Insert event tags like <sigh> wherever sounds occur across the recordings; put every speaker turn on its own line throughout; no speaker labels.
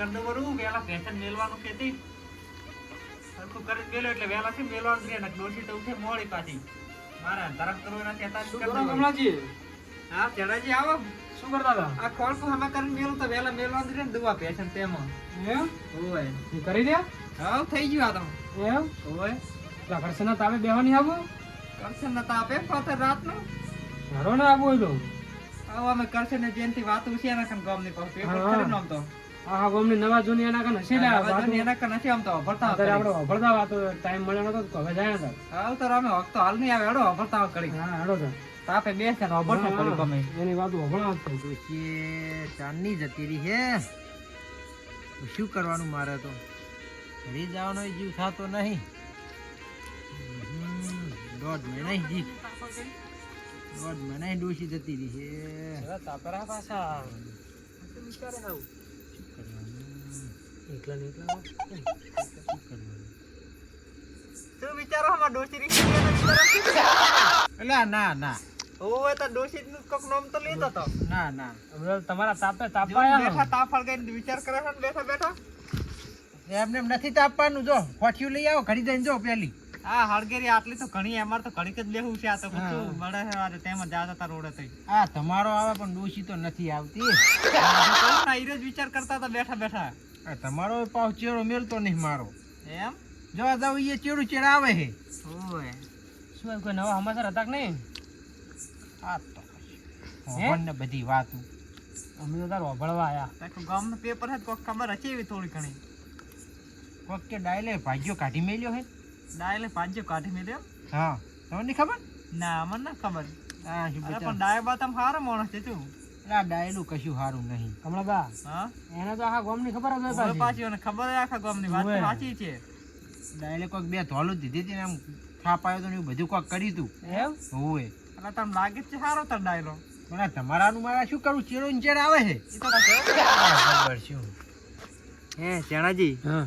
કરી દઉં બરું વેલા પેશન મેલવાનું સરખું એટલે છે ને ડોસી તો ઉઠે મોડી પાછી. મારા તરફ કરવું નથી અત્યારે જ
શું
કરી
કરો
દઉં.
કમલાજી
હા ચડાજી આવો.
શું કરતા હતા?
આ ખોળ કો કરીને મેલું તો વેલા મેલવાનું છે ને દુવા પેશન તેમાં.
એમ?
ઓય.
કરી દે?
હા થઈ ગયું આ તો.
એમ?
ઓય.
પેલા ઘરસના તાપે બેહવાની આવું
કરશન આપે પાછળ રાતનું.
ઘરો ને આવું તો?
આવો અમે કરશન ને જેનથી થી વાત ઉછી કન ગામની પાસે પેપર
હા.
નામ તો.
આ ગામની નવા જૂની એના કને હશે લે આ
આ
વાતો.
બાજુ એના કન નથી આમ તો ભરતા
અત્યારે આપણે વાપરતા વાતો ટાઈમ મળ્યો નતો તો હવે જાય હતા
આવ તો અમે વખત હાલ નહીં આવે હેડો ભરતા કરી
હા હેડો તો
તાપે બેસ ને ભરતા કરી ગમે
એની વાતો વભણા જ થઈ.
ચાંદની જતી રહી હે શું કરવાનું મારે તો? ઘરે જવાનો જીવ થતો નહીં. દોઢ મહિના જી દોઢ મહિના ડોશી જતી રહી છે
તાપરા પાછા.
વિચારે કરવાનું
એકલા ને એકલા
તું વિચારો અમાર ડોસી
એટલે ના ના
ઓય તો ડોસી નું કોક નામ તો લીધો તો.
ના ના.
તમારા તાપે
જો
તાપાયા
બેઠા તાફળ ગઈને વિચાર કરે છે બેઠા બેઠા?
એમને નથી તાપવાનું. જો ફોઠિયું લઈ આવો ઘડી જઈને જો પેલી.
આ હળગેરી આટલી તો ઘણી અમાર તો ઘડીક જ લેવું છે. આ તો. મળે છે આજે તેમ જ જાતા રોડે થઈ.
આ તમારો આવે પણ ડોશી તો નથી આવતી.
વિચાર કરતા હતા બેઠા બેઠા.
આ તમારો પાવ ચેડો મેલતો નહીં મારો.
એમ?
જોવા જાવ એ ચેડું ચેડ આવે હે.
ઓય.
શું કોઈ નવા સમાચાર હતા કે નહીં?
આ તો ભગવાનને ને બધી વાત.
અમે તો તાર આયા.
તો ગામનું પેપર હે કોક ખબર હશે એવી થોડી ઘણી.
કોક કે ડાયલે ભાગ્યો કાઢી મેલ્યો હે?
ડાયલે પાંચસો કાઢી મેલ્યો?
હા. તમને નહીં ખબર?
ના મને ના ખબર. પણ ડાયબા તમે હારો માણસ છે તું.
આ ડાયલું કશું સારું નહીં.
કમળાબા
હા?
એને તો આખા ગામની ખબર જ હોય પાછી
પાછી મને ખબર આખા ગામની વાત સાચી છે.
ડાયલે કોક બે ધોલું દીધી હતી ને આમ થાપ આવ્યો તો ને એવું બધું કોક કર્યું તું.
એમ?
હોવે
એટલે તમને લાગે જ છે સારો તાર ડાયલો.
પણ આ તમારાનું મારા શું કરું? ચેડો ને ચેડ આવે છે? ખબર શું?
હે ચણાજી
હા.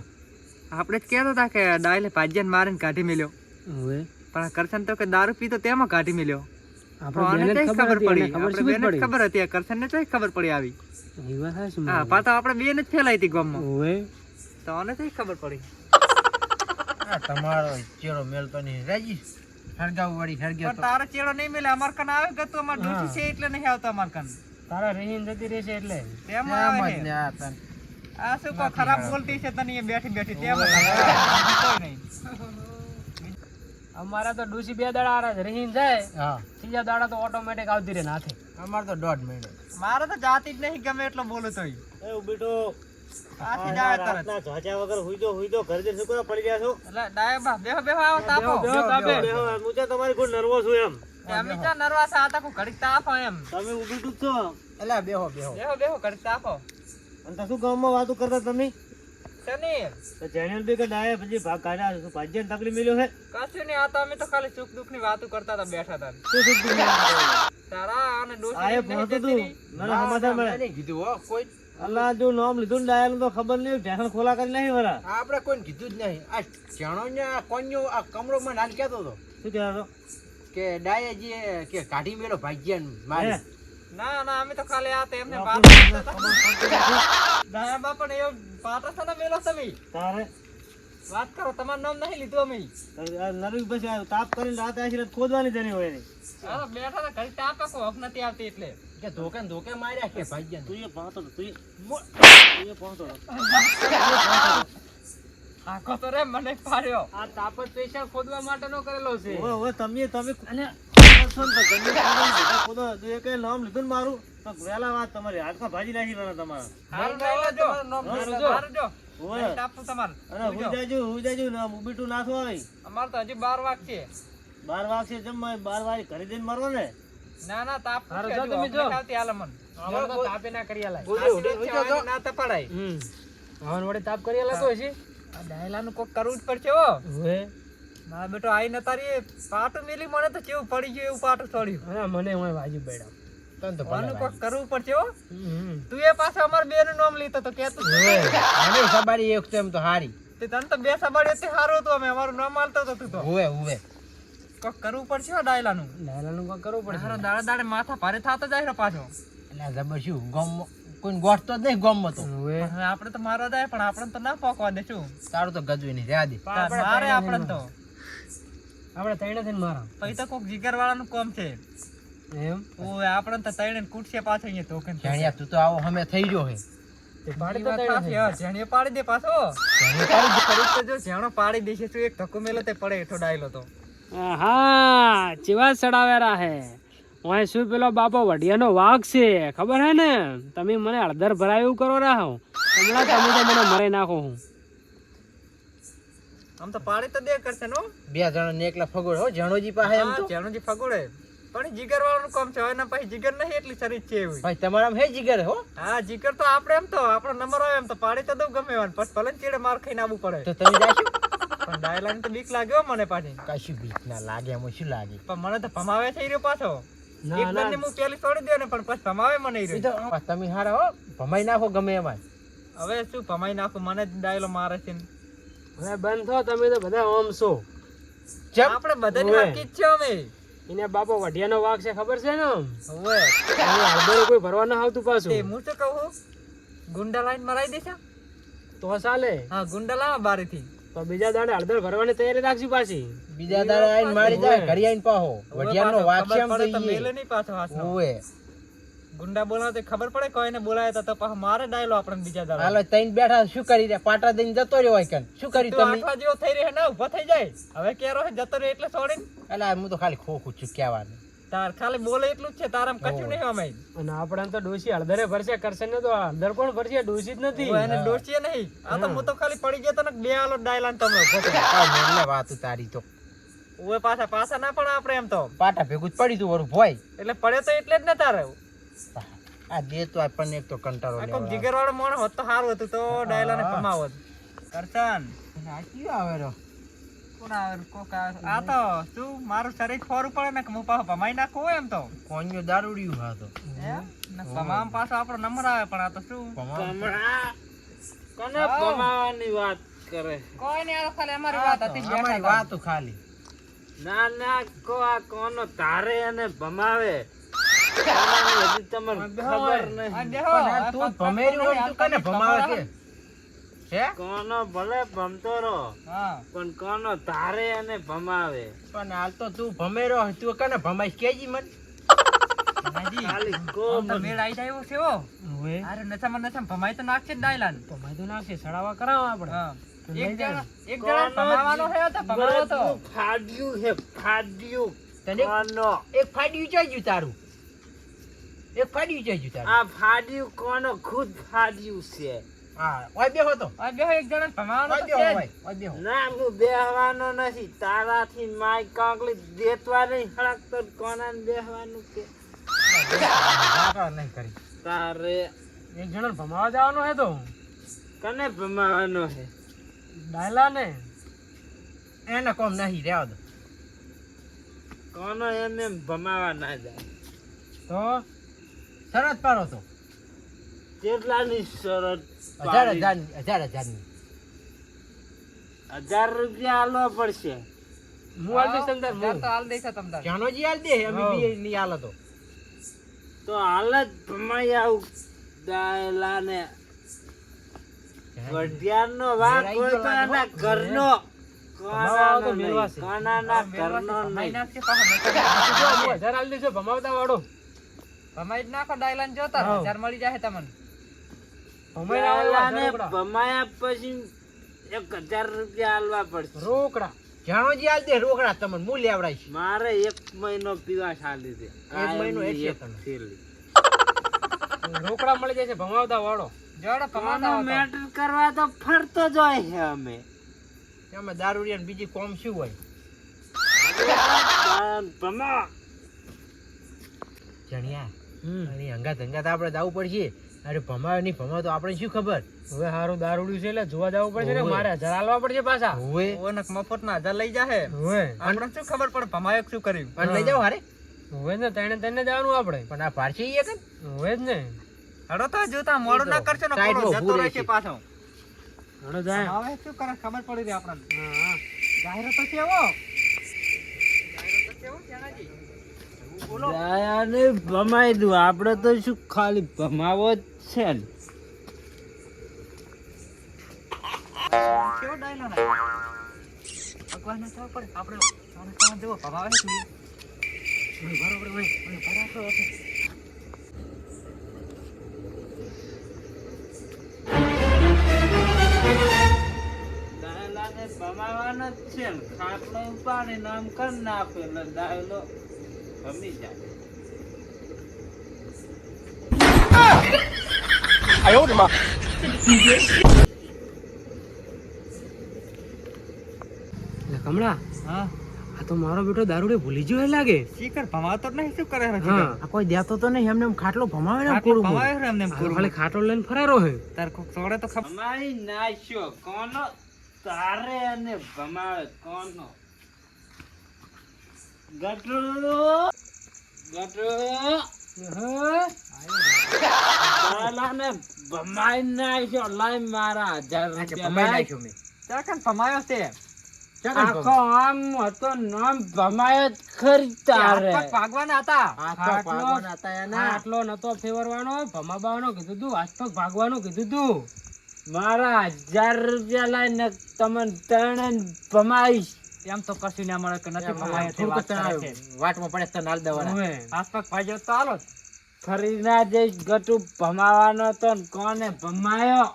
આપણે જ કહેતા હતા કે ડાયલે પાજ્યાને મારીને કાઢી મેલ્યો.
હવે
પણ આ કરશન તો કે દારૂ પીતો તેમાં કાઢી મેલ્યો.
આપણે
આને
બેને જ
કઈ
ખબર
ખબર પડી? આપણે બેને ખબર હતી આ કરશનને કઈ ખબર પડી આવી.
એ વાત હાચી
હા
મારી.
આપણે બેન જ ફેલાઈ હતી ગામમાં.
હવે
તો આને કઈ ખબર પડી.
આ તમારો ચેડો મેલતો નહીં. રાજી? હરગાવ વાળી હરગ્યો
તારો ચેડો નહીં મેલે. અમાર કન આવે કે તું? અમાર છે એટલે નહીં આવતો અમાર કન.
તારા રહીને જતી રહેશે એટલે.
તેમાં આવે
ને. આ તન.
આ શું કોઈ ખરાબ બોલતી છે? તને બેઠી બેઠી તેમ કોઈ નહીં.
અમારા તો ડૂસી બે દાડા આરા રહીન રહીને જાય.
હા.
ત્રીજા દાડા તો ઓટોમેટિક આવતી રહે નાથે
અમાર તો દોઢ મહિનો.
મારે તો જાતી જ નહીં ગમે એટલો બોલું તોય પાછી જ આવે તરત. એટલે ડાયબા બેહો બેહો આવો તાપો.
બેહો, બેહો, તાપે.
એ અમે તમે નરવા આ તાકો તાપો એમ.
એલા બેહો બેહો.
બેહો બેહો ઘડીક તાપો શનિ? કશું નહીં આ તો અમે તો ખાલી સુખ દુઃખની વાતો કરતા હતા બેઠા હતા. તારા અને ડોસી તું. મને સમાધાન
નહીં કીધું હો કોઈ આપણે કોઈને કીધું જ નહીં. આ ચણો ને આ કોન્યો આ કમરો માં નાલ કહેતો હતો? કે ડાયે જે કે કાઢી મેલો ભાગ્યન મારી.
ના ના અમે તો ખાલી આ તેમને વાત હતા. પણ એવું પાત્ર છે ને મેલો તમે. વાત કરો તમારું નામ નહીં લીધું અમે. હા તો બેઠા હતા તાપ આખો હક નથી આવતી એટલે.
કે ધોકે ધોકે માર્યા કે ભાઈ તું એ ભાગ્યાન <laughs>
આખો તો રે મને પાડ્યો
આ તાપત જ સ્પેશિયલ ખોદવા માટેનો કરેલો છે અને
હારું લઈ લેજો. હારું જો. હારું જો. તમારે. સુઈ જાઓ. અમારે તો હજી બાર વાગ છે
બાર વાગશે જમવા બાર વાગે ઘરે જઈને મારવો ને
ના ના તાપ છે
જો
હજુ.
તમે જો.
નથી આવતી હાલે મને.
અમારે તો તાપે ના કરી આલાય
ઉડી ઉડી ઉડી જો.
ના તપાડાય.
હમ હવન વડે તાપ કરી
આ ડાયલાનું કોક કરવું જ પડશે હો.
હવે?
મારા બેટો આઈ ન તારી પાટું મેલી મને તો કેવું પડી ગયું એવું પાટું છોડ્યું
હા મને હું વાજી બેડા.
તને તો ભલે
કોક કરવું પડશે હો. તું એ પાછો અમાર બે નું નામ લીધો તો કેતું
મને સબારી એક તો એમ તો હારી.
તે તને તો બે સારું હતું અમે. અમારું નામ આલતો તો તું તો.
હુવે હુવે.
કોક કરવું પડશે હો ડાયલાનું
લાલાનું કાંઈ કરવું પડશે.
હારો દાડે દાડે માથા ભારે થતો જાય પાછો.
એટલે જબર શું ગામમાં કોઈ ગોઠતો જ નહીં ગોમમાં તો
આપણે તો મારવા જાય પણ આપણે તો ના પોકવા દે શું?
તારું તો ગજવી નહીં રહ્યા દે.
મારે આપણે તો.
આપણે તૈણે થઈને મારા.
પછી તો કોક જીગર વાળાનું કોમ છે.
એમ?
ઓય આપણે તો તૈણે કૂટશે પાછો અહીંયા ટોકન
જાણ્યા તું તો આવો હમે થઈ ગયો હે.
પાડી તો
તો
દે પાછો.
પાડી
તો જો દેશે એક ધક્કો મેલો તે પડે એઠો ડાયલો તો.
હા ચેવા ચડાવેરા હે. ઓય શું પેલો બાપો વઢિયાનો વાઘ છે? ખબર હે ને? તમે મને અડધર ભરાયું કરો રાહો. હમણાં તમે તો મને મરે નાખો હું.
આમ તો પાડી તો દે કરશે નો?
બે જણા ને એકલા ફગોડ હો જણોજી પાસે એમ તો.
જણોજી ફગોડે પણ જીગર વાળાનું કામ છે હવે ના પછી જીગર નહીં એટલી શરીર છે એવી.
ભાઈ તમારામાં હે જીગર હો?
હા જીગર તો આપણે એમ તો આપણો નંબર આવે એમ તો. પાડી તો દઉં ગમે એવાને. પછી ભલે ચીડે માર ખાઈને આવવું પડે.
તો તમે જાશો?
પણ ડાયલાઈન તો બીક લાગ્યો મને પાછી.
કશું બીક ના લાગે એમાં શું લાગે?
પણ મને તો ભમાવે થઈ રહ્યો પાછો. એક બંને હું પેલી છોડી દે ને પણ પછી ભમાવે મને ઈ
ઈ
રહ્યો.
તમે હારા હો ભમાઈ નાખો ગમે એમાં.
હવે શું ભમાઈ નાખું? મને જ ડાયલો મારે છે
હવે બંધ થો તમે તો બધા ઓમ છો.
આપણે બધાની
ઓવે.
છે અમે.
એને બાપો વઢિયાનો વાઘ છે ખબર છે ને હવે
ઓવે.
કોઈ ભરવા ના આવતું
તે
પાછું
હું શું કહું? ગુંડા લાઈન મરાઈ દેશે?
તો ચાલે.
હા ગુંડા લાવો બારીથી.
તો બીજા દાડે હળદર ભરવાની તૈયારી રાખજો પાછી.
બીજા દાડે આઈને મારી જાય ઘડી આઈને પાહો.
ઓવે
વઢિયાનો
પાછો
વાઘ છે
ખબર પડે તો
તો ઈ.
મેલે નહીં પાછો હાથનો.
ઓએ
ગુંડા બોલાવે ખબર પડે કોઈને બોલાયા તો પાછો મારે ડાયલો આપણે બીજા દાડે.
હાલો તઈને બેઠા શું કરી રહ્યા? પાટા દઈને જતો રહ્યો હોય કન શું
કરી
તમે?
આઠવા જેવો થઈ રહ્યો ને ઊભો થઈ જાય. હવે કેરો જતો રહ્યો એટલે છોડીને.
એટલે હું તો ખાલી ખોખું છું કહેવાનું
તાર ખાલી બોલે એટલું જ છે તારામ કશું નહીં અમે
અને આપણે તો ડોસી હળદરે ભરશે કરશે ને તો હળદર કોણ ભરશે? ડોસી જ નથી.
એને ડોસીએ નહીં. આ તો હું. તો ખાલી પડી ગયો તો ને બે આલો ડાયલાન તમે
એટલે વાતું તારી તો.
ઓય પાછા પાછા ના પણ આપણે એમ તો.
પાટા ભેગું જ પડી તું વરું ભોય
એટલે પડે તો એટલે જ ને તારે.
આ દે તો આપણને એક તો કંટાળો
આ કોક જીગર વાળો મોણ હોત તો સારું હતું તો ડાયલાને કમાવત કરતાન
આ કયું આવે રો
આ આ તો શું મારું શરીર ખોરું પડે ને કે હું પાછો ભમાઈ નાખું એમ તો?
કોન્યો દારૂડિયું હા તો.
એમ? પાછો આપણો નંબર આવે પણ આ તો શું?
કને ભમાવાની વાત કરે?
કોઈ નહીં ખાલી અમારી વાત હતી
અમારી
બેઠા
ખાલી.
ના ના કો આ કોનો તારે અને ભમાવે? હજી તમને ખબર નહીં.
બેહો,
પણ આ
આ
તું
પગ- પગ
ભમેર્યું હોય તું કને ભમાવે હે?
કોનો ભલે ભમતો રહો
હા.
પણ કોનો તારે અને ભમાવે.
પણ હાલ તો તું ભમે રહો તું કને ભમાઈશ? કેજી મન.
ખાલી કો
મેળ આઈ જાય છે હો. અરે નચામાં નચામાં ભમાઈ તો નાખશે ડાયલાન.
ભમાઈ તો નાખશે સડાવા કરાવો આપણે.
એક જણા- એક જણા ભમાવાનો છે તો ભમાવો તો.
ફાડ્યું હે ફાડ્યું.
તને એક ફાડ્યું ચાઈ તારું. એક ફાડ્યું ચાઈ ગયું તારું.
આ ફાડ્યું કોનો? ખુદ ફાડ્યું છે.
હા ઓય બેહો તો.
આ બેહો એક જણાને ભમાવાનો
ઓય
તો
ઓય ઓય બેહો.
ના હું બેહવાનો નથી. તારાથી માય કાંકલી દેતવા નહીં હળકતો કોનાને બેહવાનું કે?
નહીં કરી.
તારે
એક જણા ભમાવા જવાનો હે તો.
કને ભમાવાનો હે?
ડાયલા ને.
એને કોમ નહીં રહેવા દો.
કોનો એમ એમ ભમાવા ના જાય?
તો?
શરત પાડો તો.
કેટલાની શરત
હજાર
પાડી?
હજાર હજાર
હજાર. રૂપિયા આલવા પડશે.
હું આલ દઈશ તમતાર હું.
તો આલ દઈશ તમ તાર.
જાનોજી આલ દે અમે બી ની આલ તો.
તો હાલ જ ભમાઈ આવું. ડાયલાને વઢિયારનો વાંક હોય તો એના ઘરનો. કોનાનો નહીં
હજાર આલ ભમાવતા વાળો.
ભમાઈ જ નાખો ડાયલાન
જોતા
હજાર મળી જાય તમને
ભમાઈ આવે એવા
ડાયલાને
હજાર રોકડા.
ભમાયા પછી એક હજાર રૂપિયા આલવા પડશે.
રોકડા.
જાનોજી હાલ દે રોકડા તમને હું લેવડાઈશ
મારે એક મહિનો પીવા ચાલી છે
મહિનો એટલે
એક. થેલી.
રોકડા મળી જશે ભમાવતા વાળો.
જોડો.
મેટર કરવા તો ફરતો જ હોય છે અમે.
એમાં દારૂડિયા બીજી કોમ શું હોય?
ભમા.
જણિયા? હંગાત હંગાત આપણે જવું પડશે. અરે ભમાવે નહીં ભમાવે તો આપણે શું ખબર?
હવે હારું દારૂડ્યું છે એટલે જોવા જવું પડશે ને મારે હજાર હાલવા પડશે પાછા.
હવે
ઓનક મફત ના હજાર લઈ જાહે.
હવે
આપણે શું ખબર પડે ભમાયો કે શું કર્યું?
પણ લઈ જાવ હારે.
હવે ને તને તને જવાનું આપણે.
પણ આ પારસી એ કન
હવે જ ને.
હડો તો જોતા મોડો ના કરશે ને
સાઈડમાં
જતો
રહેશે.
પાછો.
હડો જાય.
હવે શું કરે ખબર પડી રહી આપણને.
હા
જાહેર તો કેવો જાહેર તો કેવો જાણાજી? બોલો
દયા ને ભમાઈ દઉં. આપણે તો શું ખાલી ભમાવો જ છે. ને
કેવો ડાયલો ને ભગવાનને ખબર પડે આપણે સોને સોને જેવો ભમાવે છે બરોબર.
ભમાવાનો જ છે ને. ખાટલો ઉપાડી નામ કરી નાખે એટલે દાયલો ભમી જાય.
લે
હા.
આ તો મારો બેટો દારૂડે ભૂલી ગયો એ લાગે.
શીકર ભમાતો જ નહીં શું કરે છે
હા
આ કોઈ દેતો તો નહીં એમને એમ ખાટલો ભમાવે ને
આટલું ભમાવે છે એમને એમ
ખાલી ખાટલો લઈને ફરારો હે.
તાર કોક તોડે તો ખબર
ભમાઈ નાખ્યો. કોનો? તારે અને ભમાવે. કોનો? ગટુ ગટુ દાયલાને ભમાઈ નાખ્યો લાઈ મારા હજાર રૂપિયા લાઈ.
ત્યાં ભમાયો છે?
આખો આમ હતો નામ ભમાયો જ ખરી તારે
હાથ પગ ભાગવાના હતા?
ખાટલો
આટલો નતો ફેવરવાનો ભમાબાવાનો કીધું તું હાથ પગ ભાગવાનું કીધું તું.
મારા હજાર રૂપિયા લઈને તમને ત્રણ ભમાઈશ.
એમ તો કશું ના મળે કે નથી ભમાય.
વાટમાં પડે તો નાલ દેવાના.
હાથ પગ તો હાલો જ.
ફરી જઈશ ગટુ ભમાવાનો તો કોને ભમાયો?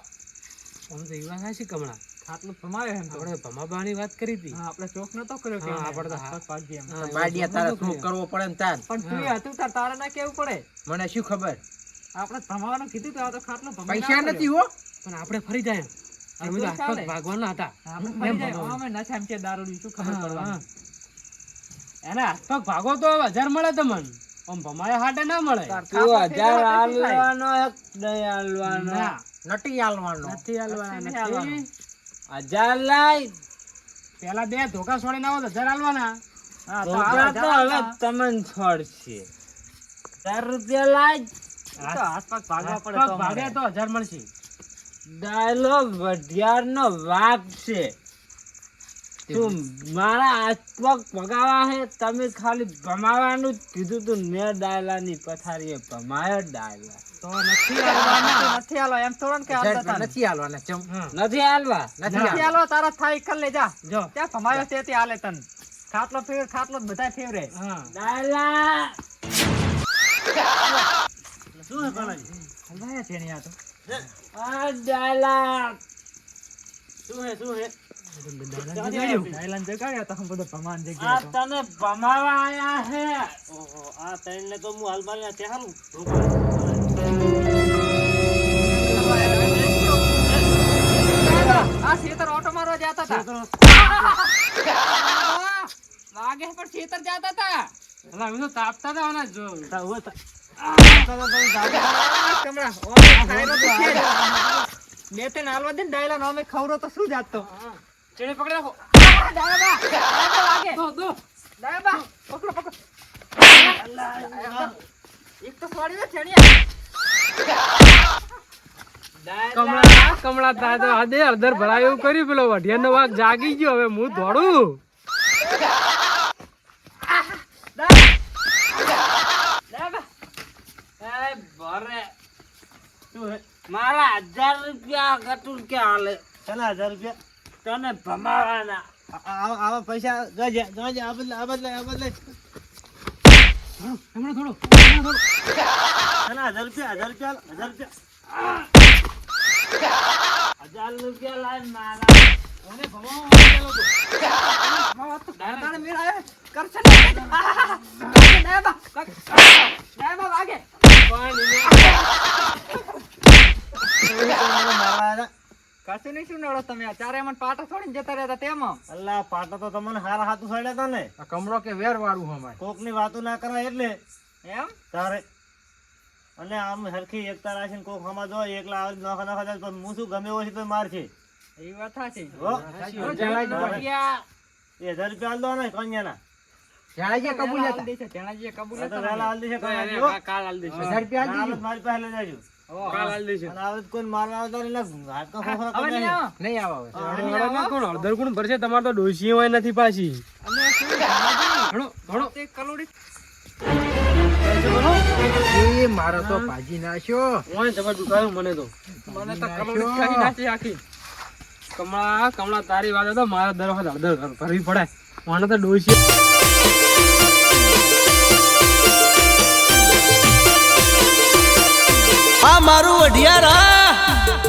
આમ તો એવા થાય છે કમળા
ખાટલું ભમાયો એમ
આપણે ભમાવાની વાત કરી હતી.
હા, આપણે ચોક નતો કર્યો કે
આપણે તો
હાથ ભાગી એમ.
બાડિયા તારે શું કરવો પડે ને તાર.
પણ તું હતું તાર તારે ના કેવું પડે?
મને શું ખબર?
આપણે ભમાવાનું કીધું તો આ તો ખાટલો ભમાઈ
પૈસા નથી હો.
પણ આપણે ફરી જાય. એમ તો હાથ ભાગવાના હતા.
અમે નથી એમ કે દારૂ શું ખબર
હા, એના. હાથ ભાગો તો હજાર મળે તમને. આમ ભમાયા હાટે ના મળે.
તું હજાર હાલવાનો એક નહીં હાલવાનો.
ના.
નથી હાલવાનો.
નથી હાલવાના.
હજાર લાઈ
પેલા બે ધોકા છોડી ના હોય હજાર હાલવાના.
ધોકા તો હવે
તમે
તમને છોડશે. હજાર રૂપિયા લાઈ
હાથ પગ ભાગવા પડે
ભાગે તો હજાર મળશે.
ડાયલોગ વઢિયાર નો વાઘ છે. તું મારા હાથ પગ ભગાવા હે તમે ખાલી ભમાવાનું જ કીધું તું. મેં પથારીએ ભમાયો ડાયલા
તો નથી હાલવાના. નથી હાલવા, એમ થોડો કે હાલતા
નથી હાલવાના. ચમ નથી હાલવા.
નથી હાલવા, તારા થાય કર લે જા.
જો.
ત્યાં ભમાયો છે તે હાલે તન. ખાટલો ફેર ખાટલો બધા ફેવરે.
ડાયલા
શું હે કાનાજી?
હલવાયા છે ને આ તો.
આ ડાયલા
શું હે શું
હું? જતા વાગે પણ ખેતર જતા હતા
અલા, તો તાપતા હતા જો.
બે ત્રણ હાલવા દે ને ડાયલા નો અમે ખવડો તો શું જાતતો
ચેડે પકડી રાખો.
પકડો, પકડો. એક તો છેણિયા.
કમળા કમળા દાદા તો આદે અડધર ભરાય એવું કર્યું પેલો વઢિયાનો વાઘ જાગી ગયો હવે હું દોડું?
ડાયબા.
એ ભરે. મારા હજાર રૂપિયા કટુર ક્યાં હાલે?
ચાલા હજાર રૂપિયા.
તને ભમાવાના.
આવા પૈસા ગજે ગજે આ બદલે આ બદલે આ બદલે. હમણાં થોડો થોડું. હજાર રૂપિયા હજાર રૂપિયા હજાર રૂપિયા.
હજાર રૂપિયા લાય મારા.
ભમાવા તો?
મારા મેળ આવ્યો. કરશે ને? ડાયબા, ડાયબા વાગે. કશું નહીં શું નડો તમે ચારે મને પાટા છોડીને જતા રહેતા તેમાં
અલ્લા પાટા તો તમને હારા હાથું સડ્યા હતા ને
આ કમળો કે વેર વાળું અમારે
કોકની વાતો ના કરાય એટલે
એમ
તારે અને આમ હરખી એકતા રાખીને કોક હમા જો એકલા આવી નોખા નોખા જાય પણ હું શું ગમે ઓછી છે તો માર છે
એ વાત સાચી
હો. એ હજાર રૂપિયા દો ને કન્યાના
જાણે કબૂલ
હાલ દેશે, કબૂલ
હાલ દેશે
કાલ હાલ દેશે
હજાર રૂપિયા હાલ દેજો. મારી પાસે લઈ જાજો. તમારે તો ડોસી હોય નથી પાછી.
મારો તો ભાજી નાખ્યો.
ઓય જબર દુખાયું મને તો.
મને તો કમળી ખાઈ નાખી આખી.
કમળા કમળા તારી વાત તો મારા દર વખત હળદર ભરવી પડે મને તો ડોસી આ મારું અઢિયારા